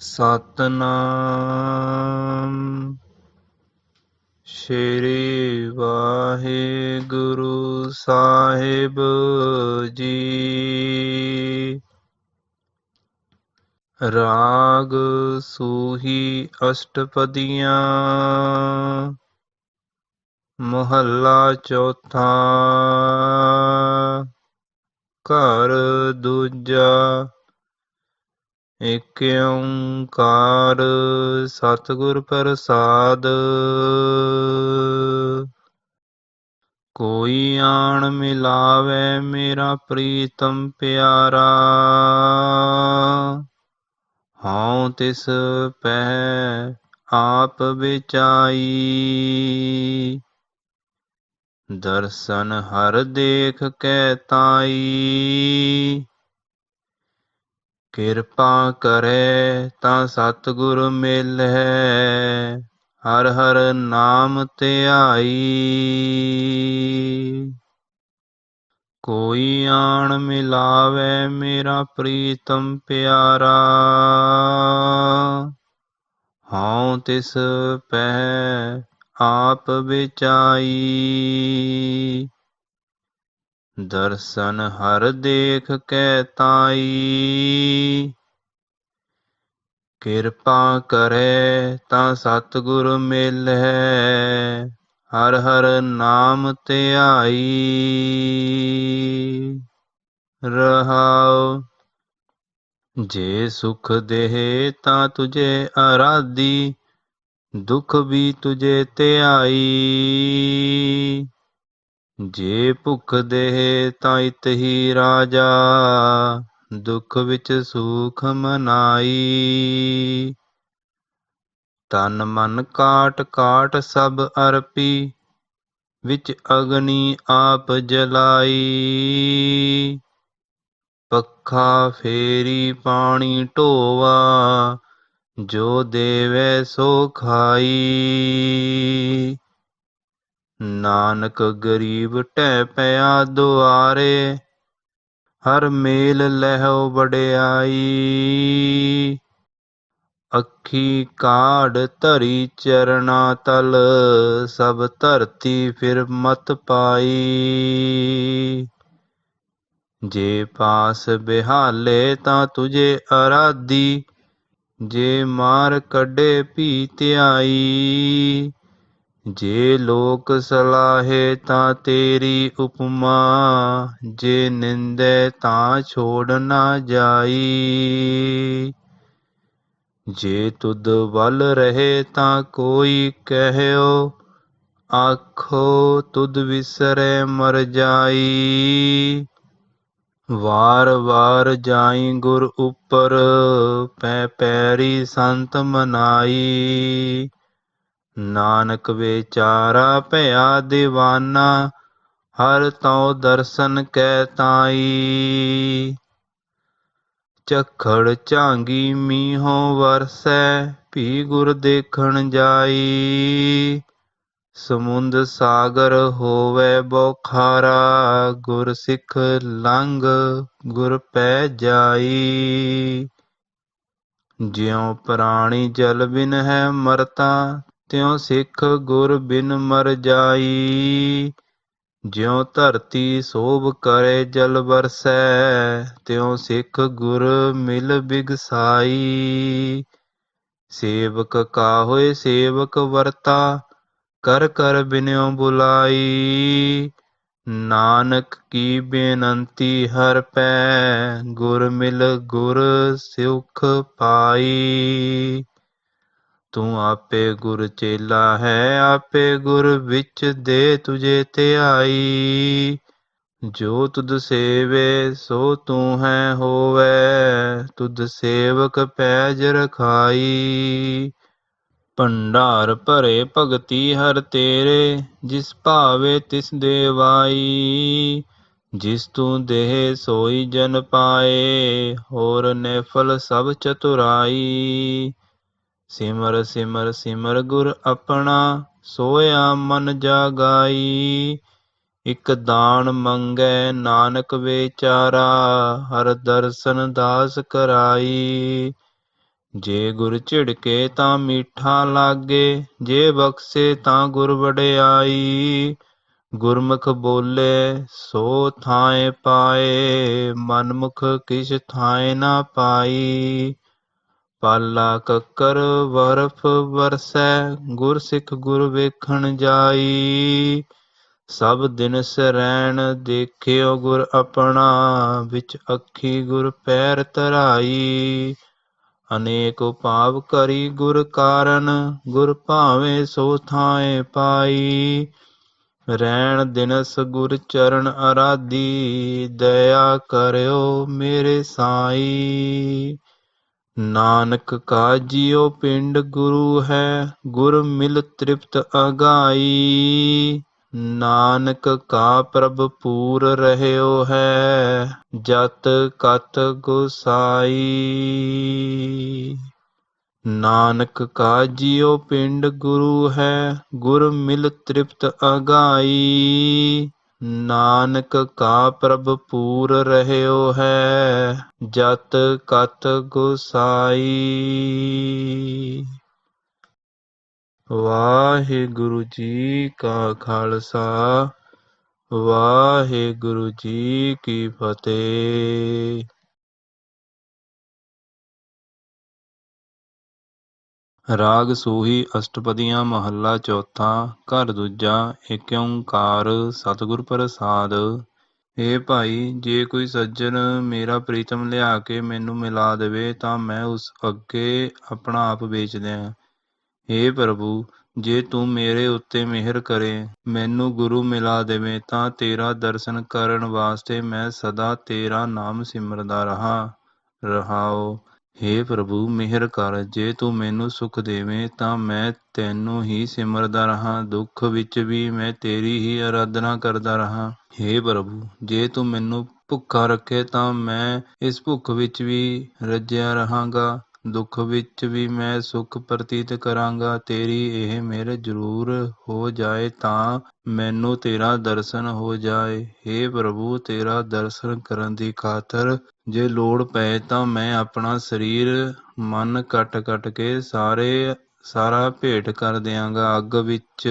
ਸਤਨਾਮ। ਸ਼੍ਰੀ ਵਾਹਿਗੁਰੂ ਸਾਹਿਬ ਜੀ। ਰਾਗ ਸੂਹੀ ਅਸ਼ਟਪਦੀਆਂ। ਮਹੱਲਾ ਚੌਥਾ। ਘਰ ਦੂਜਾ। ਏਕ ਓੰਕਾਰ ਸਤਿਗੁਰ ਪ੍ਰਸਾਦ। ਕੋਈ ਆਣ ਮਿਲਾਵੇ ਮੇਰਾ ਪ੍ਰੀਤਮ ਪਿਆਰਾ। ਹਉ ਤਿਸ ਪਹਿ ਆਪ ਵਿਚਾਈ ਦਰਸ਼ਨ ਹਰ ਦੇਖ ਕੈ ਤਾਈ। ਕਿਰਪਾ ਕਰੇ ਤਾਂ ਸਤਿਗੁਰ ਮਿਲੈ ਹਰ ਹਰ ਨਾਮ ਧਿਆਈ। ਕੋਈ ਆਣ ਮਿਲਾਵੇ ਮੇਰਾ ਪ੍ਰੀਤਮ ਪਿਆਰਾ, ਹਉ ਤਿਸ ਪਹਿ ਆਪ ਵਿਚਾਈ ਦਰਸ਼ਨ ਹਰ ਦੇਖ ਕੈ ਤਾਈ। ਕਿਰਪਾ ਕਰੇ ਤਾਂ ਸਤਿਗੁਰ ਮਿਲੈ ਹਰ ਹਰ ਨਾਮ ਧਿਆਈ ਰਹਾਉ, ਜੇ ਸੁਖ ਦੇਹ ਤਾਂ ਤੁਝੇ ਅਰਾਧੀ ਦੁਖ ਵੀ ਤੁਝੇ ਧਿਆਈ ਜੇ ਭੁਖ ਦੇਹ ਤਾਂ ਇਤ ਹੀ ਰਾਜਾ, ਦੁੱਖ ਵਿੱਚ ਸੂਖ ਮਨਾਈ ਤਨ ਮਨ ਕਾਟ ਕਾਟ ਸਭ ਅਰਪੀ, ਵਿੱਚ ਅਗਨੀ ਆਪ ਜਲਾਈ। ਪੱਖਾ ਫੇਰੀ ਪਾਣੀ ਢੋਵਾ, ਜੋ ਦੇਵੇ ਸੋ ਖਾਈ। ਨਾਨਕ ਗਰੀਬ ਟਹਿ ਪਿਆ ਦੁਆਰੇ, ਹਰ ਮੇਲ ਲਹਿਓ ਵਡਿਆਈ। ਅੱਖੀ ਕਾੜ ਧਰੀ ਚਰਣਾ ਤਲ, ਸਭ ਧਰਤੀ ਫਿਰ ਮਤ ਪਾਈ। ਜੇ ਪਾਸ ਬਿਹਾਲੇ ਤਾਂ ਤੁਝੇ ਅਰਾਧੀ, ਜੇ ਮਾਰ ਕੱਢੇ ਭੀ ਧਿਆਈ। ਜੇ ਲੋਕ ਸਲਾਹੇ ਤਾਂ ਤੇਰੀ ਉਪਮਾ, ਜੇ ਨਿੰਦੈ ਤਾਂ ਛੋੜ ਨਾ ਜਾਈ। ਜੇ ਤੁਧ ਵੱਲ ਰਹੇ ਤਾਂ ਕੋਈ ਕਹਿਓ, ਆਖੋ ਤੁਧ ਵਿਸਰੇ ਮਰ ਜਾਈ। ਵਾਰ ਵਾਰ ਜਾਈ ਗੁਰ ਉੱਪਰ, ਪੈ ਪੈਰੀ ਸੰਤ ਮਨਾਈ। ਨਾਨਕ ਵਿਚਾਰਾ ਭਇਆ دیਵਾਨਾ ਹਰ ਤਉ ਦਰਸ਼ਨ ਕੈ ਤਾਈ। ਚਖੜ ਝਾਂਗੀ ਮੀਹੋ ਵਰਸੈ, ਭੀ ਗੁਰ ਦੇਖਣ ਜਾਈ। ਸਮੁੰਦ ਸਾਗਰ ਹੋਵੇ ਬੋਖਾਰਾ, ਗੁਰ ਸਿੱਖ ਲੰਗ ਗੁਰ ਪੈ ਜਾਈ। ਜਿਉ ਪ੍ਰਾਣੀ ਜਲ ਬਿਨ ਹੈ ਮਰਤਾ ਤਿਉ ਸਿੱਖ ਗੁਰ ਬਿਨ ਮਰ ਜਾਈ, ਜਿਉ ਧਰਤੀ ਸੋਭ ਕਰੇ ਜਲ ਵਰਸੈ, ਤਿਉ ਸਿੱਖ ਗੁਰ ਮਿਲ ਬਿਗਸਾਈ। ਸੇਵਕ ਕਾ ਹੋਏ ਸੇਵਕ ਵਰਤਾ, ਕਰ ਕਰ ਬਿਨਿਉ ਬੁਲਾਈ। ਨਾਨਕ ਕੀ ਬੇਨੰਤੀ ਹਰ ਪੈ, ਗੁਰ ਮਿਲ ਗੁਰ ਸੁਖ ਪਾਈ। ਤੂੰ ਆਪੇ ਗੁਰ ਚੇਲਾ ਹੈ, ਆਪੇ ਗੁਰ ਵਿੱਚ ਦੇ ਤੁਝੇ ਧਿਆਈ। ਜੋ ਤੁਧ ਸੇਵੇ, ਸੋ ਤੂੰ ਹੈ ਹੋਵੇ, ਤੁਧ ਸੇਵਕ ਪੈਜ ਰਖਾਈ। ਭੰਡਾਰ ਭਰੇ ਭਗਤੀ ਹਰ ਤੇਰੇ, ਜਿਸ ਭਾਵੇ ਤਿਸ ਦੇਵਾਈ ਜਿਸ ਤੂੰ ਦੇਹ ਸੋਈ ਜਨ ਪਾਏ, ਹੋਰ ਨੇ ਫਲ ਸਭ ਚਤੁਰਾਈ। ਸਿਮਰ ਸਿਮਰ ਸਿਮਰ ਗੁਰ ਆਪਣਾ ਸੋਇਆ ਮਨ ਜਾਗਾਈ। ਇਕ ਦਾਨ ਮੰਗੈ ਨਾਨਕ ਵਿਚਾਰਾ, ਹਰ ਦਰਸ਼ਨ ਦਾਸ ਕਰਾਈ। ਜੇ ਗੁਰ ਝਿੜਕੇ ਤਾਂ ਮੀਠਾ ਲਾਗੇ, ਜੇ ਬਖਸ਼ੇ ਤਾਂ ਗੁਰ ਵਡਿਆਈ। ਗੁਰਮੁਖ ਬੋਲੇ ਸੋ ਥਾਏ ਪਾਏ, ਮਨਮੁਖ ਕਿਛ ਥਾਏ ਨਾ ਪਾਈ। ਪਾਲਾ ਕੱਕਰ ਬਰਫ ਵਰਸੈ ਗੁਰ ਸਿੱਖ ਗੁਰ ਵੇਖਣ ਜਾਈ। ਸਭ ਦਿਨ ਸਰੈਣ ਦੇਖਿਓ ਗੁਰ ਆਪਣਾ, ਵਿੱਚ ਅੱਖੀ ਗੁਰ ਪੈਰ ਧਰਾਈ। ਅਨੇਕ ਭਾਵ ਕਰੀ ਗੁਰ ਕਾਰਨ, ਗੁਰ ਭਾਵੇਂ ਸੋ ਥਾਏ ਪਾਈ। ਰਹਿਣ ਦਿਨਸ ਗੁਰ ਚਰਨ ਅਰਾਧੀ, ਦਇਆ ਕਰਿਓ ਮੇਰੇ ਸਾਈ। ਨਾਨਕ ਕਾ ਜਿਉ ਪਿੰਡ ਗੁਰੂ ਹੈ, ਗੁਰ ਮਿਲ ਤ੍ਰਿਪਤ ਅਗਾਈ। ਨਾਨਕ ਕਾ ਪ੍ਰਭ ਪੂਰ ਰਹਿਓ ਹੈ, ਜਤ ਕਤ ਗੁਸਾਈ। ਨਾਨਕ ਕਾ ਜਿਉ ਪਿੰਡ ਗੁਰੂ ਹੈ, ਗੁਰ ਮਿਲ ਤ੍ਰਿਪਤ ਅਗਾਈ। ਨਾਨਕ ਕਾ ਪ੍ਰਭ ਪੂਰ ਰਹਿਓ ਹੈ, ਜਤ ਕਤ ਗੁਸਾਈ। ਵਾਹਿਗੁਰੂ ਜੀ ਕਾ ਖਾਲਸਾ, ਵਾਹਿਗੁਰੂ ਜੀ ਕੀ ਫਤਿਹ। ਰਾਗ ਸੂਹੀ ਅਸ਼ਟਪਦੀਆਂ ਮਹੱਲਾ ਚੌਥਾ, ਘਰ ਦੂਜਾ, ਏਕ ਓੰਕਾਰ, ਸਤਿਗੁਰ ਪ੍ਰਸਾਦ। ਏ ਭਾਈ, ਜੇ ਕੋਈ ਸੱਜਣ ਮੇਰਾ ਪ੍ਰੀਤਮ ਲਿਆ ਕੇ ਮੈਨੂੰ ਮਿਲਾ ਦੇਵੇ ਤਾਂ ਮੈਂ ਉਸ ਅੱਗੇ ਆਪਣਾ ਆਪ ਵੇਚ ਦਿਆਂ। ਏ ਪ੍ਰਭੂ, ਜੇ ਤੂੰ ਮੇਰੇ ਉੱਤੇ ਮਿਹਰ ਕਰੇ, ਮੈਨੂੰ ਗੁਰੂ ਮਿਲਾ ਦੇਵੇਂ ਤਾਂ ਤੇਰਾ ਦਰਸ਼ਨ ਕਰਨ ਵਾਸਤੇ ਮੈਂ ਸਦਾ ਤੇਰਾ ਨਾਮ ਸਿਮਰਦਾ ਰਹਾ ਰਹਾਓ ਹੇ ਪ੍ਰਭੂ, ਮਿਹਰ ਕਰ। ਜੇ ਤੂੰ ਮੈਨੂੰ ਸੁਖ ਦੇਵੇਂ, ਤਾਂ ਮੈਂ ਤੈਨੂੰ ਹੀ ਸਿਮਰਦਾ ਰਹਾ। ਦੁੱਖ ਵਿੱਚ ਵੀ ਮੈਂ ਤੇਰੀ ਹੀ ਆਰਾਧਨਾ ਕਰਦਾ ਰਹਾ। ਹੇ ਪ੍ਰਭੂ, ਜੇ ਤੂੰ ਮੈਨੂੰ ਭੁੱਖਾ ਰੱਖੇ, ਤਾਂ ਮੈਂ ਇਸ ਭੁੱਖ ਵਿੱਚ ਵੀ ਰੱਜਿਆ ਰਹਾਂਗਾ। ਦੁੱਖ ਵਿੱਚ ਵੀ ਮੈਂ ਸੁਖ ਪ੍ਰਤੀਤ ਕਰਾਂਗਾ, ਤੇਰੀ ਇਹ ਮਿਹਰ ਜ਼ਰੂਰ ਹੋ ਜਾਏ ਤਾਂ ਮੈਨੂੰ ਤੇਰਾ ਦਰਸ਼ਨ ਹੋ ਜਾਏ। हे ਪ੍ਰਭੂ, ਤੇਰਾ ਦਰਸ਼ਨ ਕਰਨ ਦੀ ਖਾਤਰ ਜੇ ਲੋੜ ਪਏ ਤਾਂ ਮੈਂ ਆਪਣਾ ਸਰੀਰ ਮਨ ਕੱਟ ਕੱਟ ਕੇ ਸਾਰੇ, ਸਾਰਾ ਭੇਟ ਕਰ ਦਿਆਂਗਾ। ਅੱਗ ਵਿੱਚ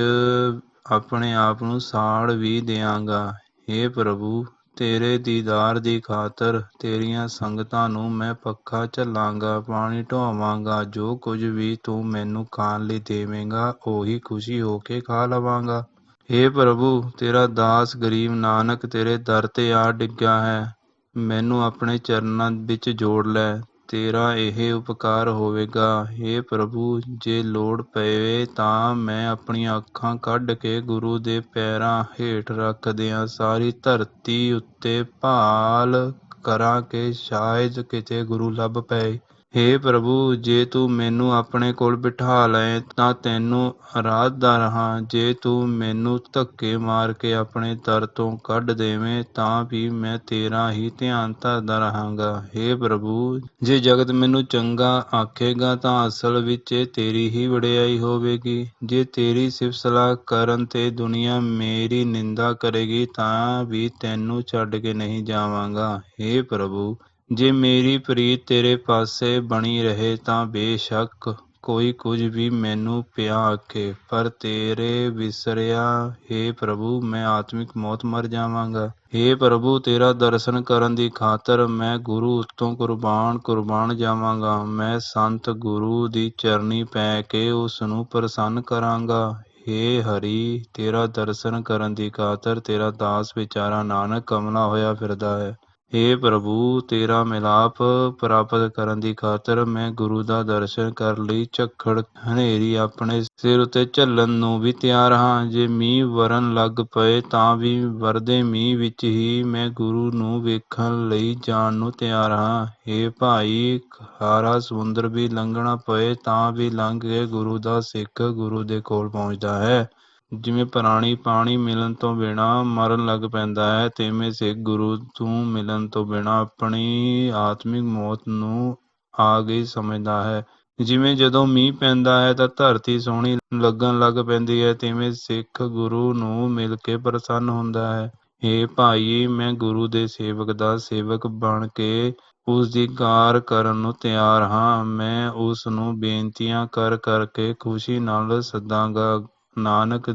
ਆਪਣੇ ਆਪ ਨੂੰ ਸਾੜ ਵੀ ਦਿਆਂਗਾ। हे ਪ੍ਰਭੂ ਤੇਰੇ ਦੀਦਾਰ ਦੀ ਖਾਤਰ ਤੇਰੀਆਂ ਸੰਗਤਾਂ ਨੂੰ ਮੈਂ ਪੱਖਾ ਝੱਲਾਂਗਾ, ਪਾਣੀ ਢੋਵਾਂਗਾ, ਜੋ ਕੁਝ ਵੀ ਤੂੰ ਮੈਨੂੰ ਖਾਣ ਲਈ ਦੇਵੇਂਗਾ, ਉਹੀ ਖੁਸ਼ੀ ਹੋ ਕੇ ਖਾ ਲਵਾਂਗਾ। हे ਪ੍ਰਭੂ, ਤੇਰਾ ਦਾਸ ਗਰੀਬ ਨਾਨਕ ਤੇਰੇ ਦਰ ਤੇ ਆ ਡਿੱਗਾ ਹੈ। ਮੈਨੂੰ ਆਪਣੇ ਚਰਨਾਂ ਵਿੱਚ ਜੋੜ ਲੈ। ਤੇਰਾ ਇਹ ਉਪਕਾਰ ਹੋਵੇਗਾ। हे ਪ੍ਰਭੂ, ਜੇ ਲੋੜ ਪਵੇ ਤਾਂ ਮੈਂ ਆਪਣੀਆਂ ਅੱਖਾਂ ਕੱਢ ਕੇ ਗੁਰੂ ਦੇ ਪੈਰਾਂ ਹੇਠ ਰੱਖ ਦਿਆਂ। ਸਾਰੀ ਧਰਤੀ ਉੱਤੇ ਭਾਲ ਕਰਾਂ ਕਿ ਸ਼ਾਇਦ ਕਿਤੇ ਗੁਰੂ ਲੱਭ ਪਏ। ਹੇ ਪ੍ਰਭੂ, ਜੇ ਤੂੰ ਮੈਨੂੰ ਆਪਣੇ ਕੋਲ ਬਿਠਾ ਲਏ, ਤਾਂ ਤੈਨੂੰ ਅਰਾਧਦਾ ਰਹਾਂ। ਜੇ ਤੂੰ ਮੈਨੂੰ ਧੱਕੇ ਮਾਰ ਕੇ ਆਪਣੇ ਦਰ ਤੋਂ ਕੱਢ ਦੇਵੇਂ, ਤਾਂ ਵੀ ਮੈਂ ਤੇਰਾ ਹੀ ਧਿਆਨ ਧਰਦਾ ਰਹਾਂਗਾ। ਹੇ ਪ੍ਰਭੂ, ਜੇ ਜਗਤ ਮੈਨੂੰ ਚੰਗਾ ਆਖੇਗਾ, ਤਾਂ ਅਸਲ ਵਿੱਚ ਇਹ ਤੇਰੀ ਹੀ ਵਡਿਆਈ ਹੋਵੇਗੀ। ਜੇ ਤੇਰੀ ਸਿਫਤ ਸਲਾਹ ਕਰਨ ਤੇ ਦੁਨੀਆ ਮੇਰੀ ਨਿੰਦਾ ਕਰੇਗੀ, ਤਾਂ ਵੀ ਤੈਨੂੰ ਛੱਡ ਕੇ ਨਹੀਂ ਜਾਵਾਂਗਾ। ਹੇ ਪ੍ਰਭੂ ਜੇ ਮੇਰੀ ਪ੍ਰੀਤ ਤੇਰੇ ਪਾਸੇ ਬਣੀ ਰਹੇ ਤਾਂ ਬੇਸ਼ੱਕ ਕੋਈ ਕੁਝ ਵੀ ਮੈਨੂੰ ਪਿਆ ਆਖੇ। ਪਰ ਤੇਰੇ ਵਿਸਰਿਆ हे ਪ੍ਰਭੂ, ਮੈਂ ਆਤਮਿਕ ਮੌਤ ਮਰ ਜਾਵਾਂਗਾ। हे ਪ੍ਰਭੂ, ਤੇਰਾ ਦਰਸ਼ਨ ਕਰਨ ਦੀ ਖਾਤਰ ਮੈਂ ਗੁਰੂ ਉਤੋਂ ਕੁਰਬਾਨ ਕੁਰਬਾਨ ਜਾਵਾਂਗਾ। ਮੈਂ ਸੰਤ ਗੁਰੂ ਦੀ ਚਰਨੀ ਪੈ ਕੇ ਉਸ ਨੂੰ ਪ੍ਰਸੰਨ ਕਰਾਂਗਾ। ਹੇ ਹਰੀ, ਤੇਰਾ ਦਰਸ਼ਨ ਕਰਨ ਦੀ ਖਾਤਰ ਤੇਰਾ ਦਾਸ ਵਿਚਾਰਾ ਨਾਨਕ ਕਮਲਾ ਹੋਇਆ ਫਿਰਦਾ ਹੈ। हे ਪ੍ਰਭੂ, ਤੇਰਾ ਮਿਲਾਪ ਪ੍ਰਾਪਤ ਕਰਨ ਦੀ ਖਾਤਰ ਮੈਂ ਗੁਰੂ ਦਾ ਦਰਸ਼ਨ ਕਰਨ ਲਈ ਝੱਖੜ ਹਨੇਰੀ ਆਪਣੇ ਸਿਰ ਉਤੇ ਝੱਲਣ ਨੂੰ ਵੀ ਤਿਆਰ ਹਾਂ। ਜੇ ਮੀਂਹ ਵਰਨ ਲੱਗ ਪਏ ਤਾਂ ਵੀ ਵਰਦੇ ਮੀਂਹ ਵਿੱਚ ਹੀ ਮੈਂ ਗੁਰੂ ਨੂੰ ਵੇਖਣ ਲਈ ਜਾਣ ਨੂੰ ਤਿਆਰ ਹਾਂ। हे ਭਾਈ, ਖਾਰਾ ਸਮੁੰਦਰ ਵੀ ਲੰਘਣਾ ਪਏ ਤਾਂ ਵੀ ਲੰਘ ਕੇ ਗੁਰੂ ਦਾ ਸਿੱਖ ਗੁਰੂ ਦੇ ਕੋਲ ਪਹੁੰਚਦਾ ਹੈ। ਜਿਵੇਂ ਪ੍ਰਾਣੀ ਪਾਣੀ ਮਿਲਣ ਤੋਂ ਬਿਨਾਂ ਮਰਨ ਲੱਗ ਪੈਂਦਾ ਹੈ, ਤਿਵੇਂ ਸਿੱਖ ਗੁਰੂ ਤੋਂ ਮਿਲਣ ਤੋਂ ਬਿਨਾਂ ਆਪਣੀ ਆਤਮਿਕ ਮੌਤ ਨੂੰ ਆ ਗਈ ਸਮਝਦਾ ਹੈ। ਜਿਵੇਂ ਜਦੋਂ ਮੀਂਹ ਪੈਂਦਾ ਹੈ ਤਾਂ ਧਰਤੀ ਸੋਹਣੀ ਲੱਗਣ ਲੱਗ ਪੈਂਦੀ ਹੈ, ਤਿਵੇਂ ਸਿੱਖ ਗੁਰੂ ਨੂੰ ਮਿਲ ਕੇ ਪ੍ਰਸੰਨ ਹੁੰਦਾ ਹੈ। ਏ ਭਾਈ, ਮੈਂ ਗੁਰੂ ਦੇ ਸੇਵਕ ਦਾ ਸੇਵਕ ਬਣ ਕੇ ਉਸ ਦੀ ਕਾਰ ਕਰਨ ਨੂੰ ਤਿਆਰ ਹਾਂ। ਮੈਂ ਉਸ ਨੂੰ ਬੇਨਤੀਆਂ ਕਰ ਕਰਕੇ ਖੁਸ਼ੀ ਨਾਲ ਸੱਦਾਂਗਾ। ਨਾਨਕ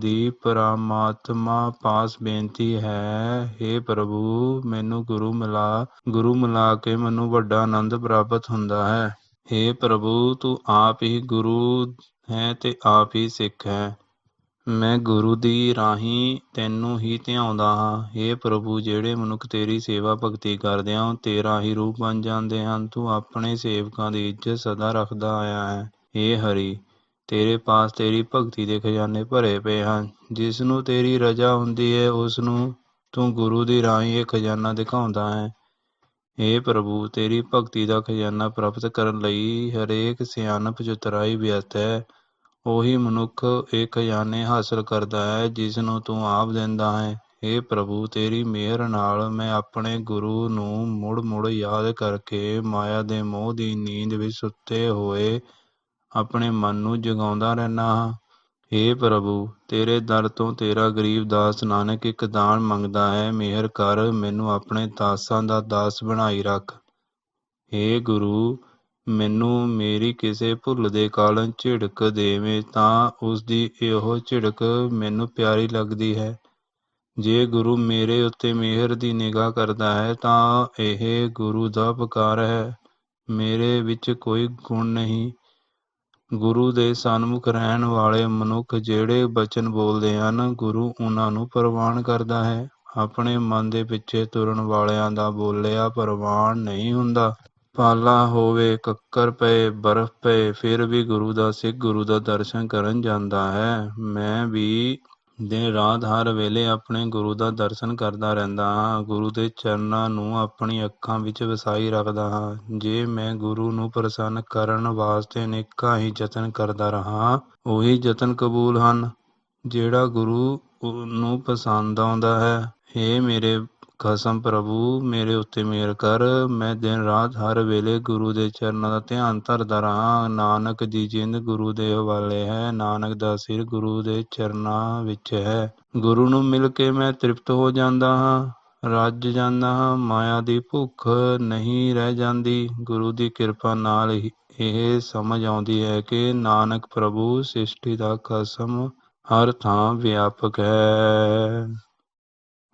ਦੀ ਪਰਮਾਤਮਾ ਪਾਸ ਬੇਨਤੀ ਹੈ हे ਪ੍ਰਭੂ ਮੈਨੂੰ ਗੁਰੂ ਮਿਲਾ ਗੁਰੂ ਮਿਲਾ ਕੇ ਮੈਨੂੰ ਵੱਡਾ ਆਨੰਦ ਪ੍ਰਾਪਤ ਹੁੰਦਾ ਹੈ हे ਪ੍ਰਭੂ ਤੂੰ ਆਪ ਹੀ ਗੁਰੂ ਹੈ ਤੇ ਆਪ ਹੀ ਸਿੱਖ ਹੈ ਮੈਂ ਗੁਰੂ ਦੀ ਰਾਹੀਂ ਤੈਨੂੰ ਹੀ ਧਿਆਉਂਦਾ ਹਾਂ हे ਪ੍ਰਭੂ ਜਿਹੜੇ ਮਨੁੱਖ ਤੇਰੀ ਸੇਵਾ ਭਗਤੀ ਕਰਦੇ ਹਨ ਤੇਰਾ ਹੀ ਰੂਪ ਬਣ ਜਾਂਦੇ ਹਨ ਤੂੰ ਆਪਣੇ ਸੇਵਕਾਂ ਦੀ ਇੱਜ਼ਤ ਸਦਾ ਰੱਖਦਾ ਆਇਆ ਹੈ हे ਹਰੀ ਤੇਰੇ ਪਾਸ ਤੇਰੀ ਭਗਤੀ ਦੇ ਖਜ਼ਾਨੇ ਭਰੇ ਪਏ ਹਨ। ਜਿਸ ਨੂੰ ਤੇਰੀ ਰਜਾ ਹੁੰਦੀ ਹੈ, ਉਸ ਨੂੰ ਤੂੰ ਗੁਰੂ ਦੀ ਰਾਹੀਂ ਇਹ ਖਜ਼ਾਨਾ ਦਿਖਾਉਂਦਾ ਹੈ। हे ਪ੍ਰਭੂ, ਤੇਰੀ ਭਗਤੀ ਦਾ ਖਜ਼ਾਨਾ ਪ੍ਰਾਪਤ ਕਰਨ ਲਈ ਹਰੇਕ ਸਿਆਣਪ ਚਤੁਰਾਈ ਵਿਅਸਤ ਹੈ। ਉਹੀ ਮਨੁੱਖ ਇਹ ਖਜ਼ਾਨੇ ਹਾਸਲ ਕਰਦਾ ਹੈ, ਜਿਸ ਨੂੰ ਤੂੰ ਆਪ ਦਿੰਦਾ ਹੈ। हे ਪ੍ਰਭੂ, ਤੇਰੀ ਮਿਹਰ ਨਾਲ ਮੈਂ ਆਪਣੇ ਗੁਰੂ ਨੂੰ ਮੁੜ-ਮੁੜ ਯਾਦ ਕਰਕੇ ਮਾਇਆ ਦੇ ਮੋਹ ਦੀ ਨੀਂਦ ਵਿੱਚ ਸੁੱਤੇ ਹੋਏ ਆਪਣੇ ਮਨ ਨੂੰ ਜਗਾਉਂਦਾ ਰਹਿੰਦਾ ਹਾਂ। हे ਪ੍ਰਭੂ, ਤੇਰੇ ਦਰ ਤੋਂ ਤੇਰਾ ਗਰੀਬ ਦਾਸ ਨਾਨਕ ਇੱਕ ਦਾਨ ਮੰਗਦਾ ਹੈ। ਮਿਹਰ ਕਰ, ਮੈਨੂੰ ਆਪਣੇ ਦਾਸਾਂ ਦਾ ਦਾਸ ਬਣਾਈ ਰੱਖ। हे ਗੁਰੂ, ਮੈਨੂੰ ਮੇਰੀ ਕਿਸੇ ਭੁੱਲ ਦੇ ਕਾਰਨ ਝਿੜਕ ਦੇਵੇਂ ਤਾਂ ਉਸ ਦੀ ਇਹੋ ਝਿੜਕ ਮੈਨੂੰ ਪਿਆਰੀ ਲੱਗਦੀ ਹੈ। ਜੇ ਗੁਰੂ ਮੇਰੇ ਉੱਤੇ ਮਿਹਰ ਦੀ ਨਿਗਾਹ ਕਰਦਾ ਹੈ ਤਾਂ ਇਹ ਗੁਰੂ ਦਾ ਉਪਕਾਰ ਹੈ। ਮੇਰੇ ਵਿੱਚ ਕੋਈ ਗੁਣ ਨਹੀਂ। ਗੁਰੂ ਦੇ ਸਨਮੁਖ ਰਹਿਣ ਵਾਲੇ ਮਨੁੱਖ ਜਿਹੜੇ ਬਚਨ ਬੋਲਦੇ ਹਨ, ਗੁਰੂ ਉਹਨਾਂ ਨੂੰ ਪ੍ਰਵਾਨ ਕਰਦਾ ਹੈ। ਆਪਣੇ ਮਨ ਦੇ ਪਿੱਛੇ ਤੁਰਨ ਵਾਲਿਆਂ ਦਾ ਬੋਲਿਆ ਪ੍ਰਵਾਨ ਨਹੀਂ ਹੁੰਦਾ। ਪਾਲਾ ਹੋਵੇ, ਕੱਕਰ ਪਏ, ਬਰਫ਼ ਪਏ, ਫਿਰ ਵੀ ਗੁਰੂ ਦਾ ਸਿੱਖ ਗੁਰੂ ਦਾ ਦਰਸ਼ਨ ਕਰਨ ਜਾਂਦਾ ਹੈ। ਮੈਂ ਵੀ ਦਿਨ ਰਾਤ ਹਰ ਵੇਲੇ ਆਪਣੇ ਗੁਰੂ ਦਾ ਦਰਸ਼ਨ ਕਰਦਾ ਰਹਿੰਦਾ ਹਾਂ। ਗੁਰੂ ਦੇ ਚਰਨਾਂ ਨੂੰ ਆਪਣੀ ਅੱਖਾਂ ਵਿੱਚ ਵਸਾਈ ਰੱਖਦਾ ਹਾਂ। ਜੇ ਮੈਂ ਗੁਰੂ ਨੂੰ ਪ੍ਰਸੰਨ ਕਰਨ ਵਾਸਤੇ ਅਨੇਕਾਂ ਹੀ ਯਤਨ ਕਰਦਾ ਰਹਾ, ਉਹੀ ਯਤਨ ਕਬੂਲ ਹਨ। ਜਿਹੜਾ ਗੁਰੂ ਨੂੰ ਪਸੰਦ ਆਉਂਦਾ ਹੈ हे ਮੇਰੇ ਕਸਮ ਪ੍ਰਭੂ, ਮੇਰੇ ਉੱਤੇ ਮਿਹਰ ਕਰ। ਮੈਂ ਦਿਨ ਰਾਤ ਹਰ ਵੇਲੇ ਗੁਰੂ ਦੇ ਚਰਨਾਂ ਦਾ ਧਿਆਨ ਧਰਦਾ ਰਹਾ। ਨਾਨਕ ਦੀ ਜਿੰਦ ਗੁਰੂ ਦੇ ਹਵਾਲੇ ਹੈ। ਨਾਨਕ ਦਾ ਸਿਰ ਗੁਰੂ ਦੇ ਚਰਨਾਂ ਵਿੱਚ ਹੈ। ਗੁਰੂ ਨੂੰ ਮਿਲ ਕੇ ਮੈਂ ਤ੍ਰਿਪਤ ਹੋ ਜਾਂਦਾ ਹਾਂ, ਰੱਜ ਜਾਂਦਾ ਹਾਂ। ਮਾਇਆ ਦੀ ਭੁੱਖ ਨਹੀਂ ਰਹਿ ਜਾਂਦੀ। ਗੁਰੂ ਦੀ ਕਿਰਪਾ ਨਾਲ ਹੀ ਇਹ ਸਮਝ ਆਉਂਦੀ ਹੈ ਕਿ ਨਾਨਕ ਪ੍ਰਭੂ, ਸ੍ਰਿਸ਼ਟੀ ਦਾ ਕਸਮ ਹਰ ਥਾਂ ਵਿਆਪਕ ਹੈ।